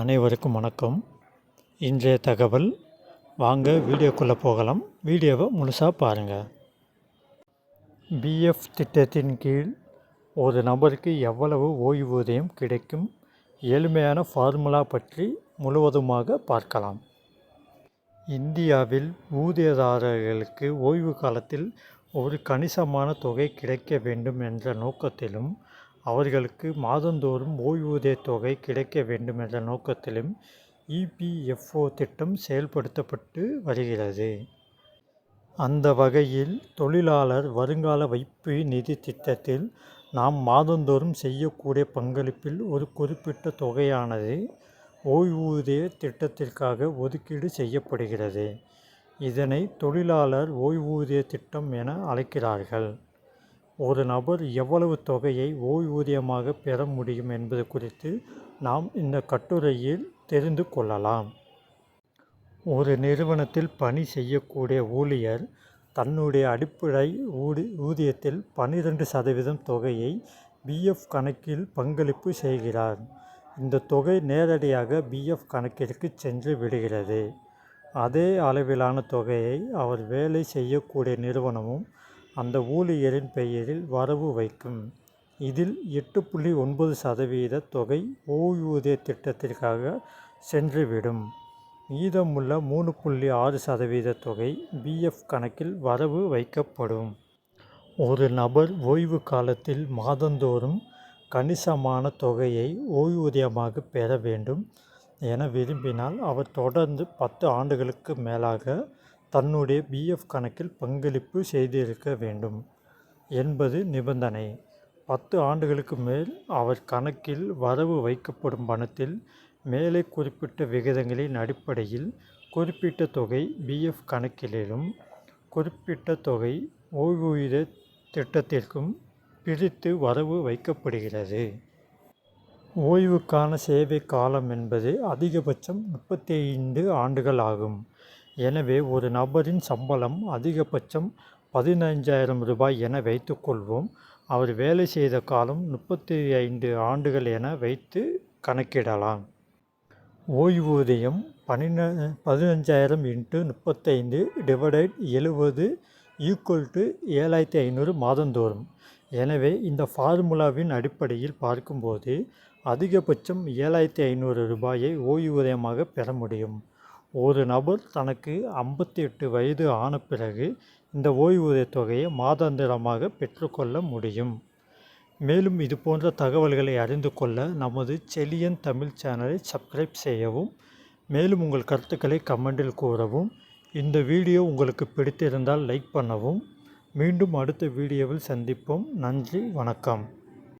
அனைவருக்கும் வணக்கம். இன்றைய தகவல் வாங்க வீடியோக்குள்ளே போகலாம். வீடியோவை முழுசாக பாருங்கள் பிஎஃப் திட்டத்தின் கீழ் ஒரு நபருக்கு எவ்வளவு ஓய்வூதியம் கிடைக்கும்? எளிமையான ஃபார்முலா பற்றி முழுவதுமாக பார்க்கலாம். இந்தியாவில் ஊதியதாரர்களுக்கு ஓய்வு காலத்தில் ஒரு கணிசமான தொகை கிடைக்க வேண்டும் என்ற நோக்கத்திலும் அவர்களுக்கு மாதந்தோறும் ஓய்வூதியத் தொகை கிடைக்க வேண்டும் என்ற நோக்கத்திலும் இபிஎஃப்ஓ திட்டம் செயல்படுத்தப்பட்டு வருகிறது. அந்த வகையில் தொழிலாளர் வருங்கால வைப்பு நிதி திட்டத்தில் நாம் மாதந்தோறும் செய்யக்கூடிய பங்களிப்பில் ஒரு குறிப்பிட்ட தொகையானது ஓய்வூதிய திட்டத்திற்காக ஒதுக்கீடு செய்யப்படுகிறது. இதனை தொழிலாளர் ஓய்வூதிய திட்டம் என அழைக்கிறார்கள். ஒரு நபர் எவ்வளவு தொகையை ஓய்வூதியமாக பெற முடியும் என்பது குறித்து நாம் இந்த கட்டுரையில் தெரிந்து கொள்ளலாம். ஒரு நிறுவனத்தில் பணி செய்யக்கூடிய ஊழியர் தன்னுடைய அடிப்படை ஊதி ஊதியத்தில் பன்னிரண்டு சதவீதம் தொகையை பிஎஃப் கணக்கில் பங்களிப்பு செய்கிறார். இந்த தொகை நேரடியாக பிஎஃப் கணக்கிற்கு சென்று விடுகிறது. அதே அளவிலான தொகையை அவர் வேலை செய்யக்கூடிய நிறுவனமும் அந்த ஊழியரின் பெயரில் வரவு வைக்கும். இதில் எட்டு புள்ளி ஒன்பது சதவீத தொகை ஓய்வூதிய திட்டத்திற்காக சென்றுவிடும். மீதமுள்ள மூணு புள்ளி ஆறு சதவீத தொகை பிஎஃப் கணக்கில் வரவு வைக்கப்படும். ஒரு நபர் ஓய்வு காலத்தில் மாதந்தோறும் கணிசமான தொகையை ஓய்வூதியமாக பெற வேண்டும் என விரும்பினால் அவர் தொடர்ந்து பத்து ஆண்டுகளுக்கு மேலாக தன்னுடைய பிஎஃப் கணக்கில் பங்களிப்பு செய்திருக்க வேண்டும் என்பது நிபந்தனை. பத்து ஆண்டுகளுக்கு மேல் அவர் கணக்கில் வரவு வைக்கப்படும் பணத்தில் மேலே குறிப்பிட்ட விகிதங்களின் அடிப்படையில் குறிப்பிட்ட தொகை பிஎஃப் கணக்கிலும் குறிப்பிட்ட தொகை ஓய்வூதிய திட்டத்திற்கும் பிரித்து வரவு வைக்கப்படுகிறது. ஓய்வுக்கான சேவை காலம் என்பது அதிகபட்சம் முப்பத்தி ஐந்து ஆண்டுகள் ஆகும். எனவே ஒரு நபரின் சம்பளம் அதிகபட்சம் பதினைஞ்சாயிரம் ரூபாய் என வைத்துக்கொள்வோம் அவர் வேலை செய்த காலம் முப்பத்தி ஐந்து ஆண்டுகள் என வைத்து கணக்கிடலாம். ஓய்வூதியம் பன்னின பதினஞ்சாயிரம் இன்ட்டு முப்பத்தைந்து டிவைடட் எழுபது ஈக்குவல் டு ஏழாயிரத்தி ஐநூறு மாதந்தோறும். எனவே இந்த ஃபார்முலாவின் அடிப்படையில் பார்க்கும்போது அதிகபட்சம் ஏழாயிரத்தி ஐநூறு ரூபாயை ஓய்வூதியமாக பெற முடியும். ஒரு நபர் தனக்கு ஐம்பத்தி எட்டு வயது ஆன பிறகு இந்த ஓய்வூதிய தொகையை மாதாந்திரமாக பெற்றுக்கொள்ள முடியும். மேலும் இது போன்ற தகவல்களை அறிந்து கொள்ள நமது செலியன் தமிழ் சேனலை சப்ஸ்கிரைப் செய்யவும் மேலும் உங்கள் கருத்துக்களை கமெண்டில் கூறவும் இந்த வீடியோ உங்களுக்கு பிடித்திருந்தால் லைக் பண்ணவும். மீண்டும் அடுத்த வீடியோவில் சந்திப்போம். நன்றி வணக்கம்.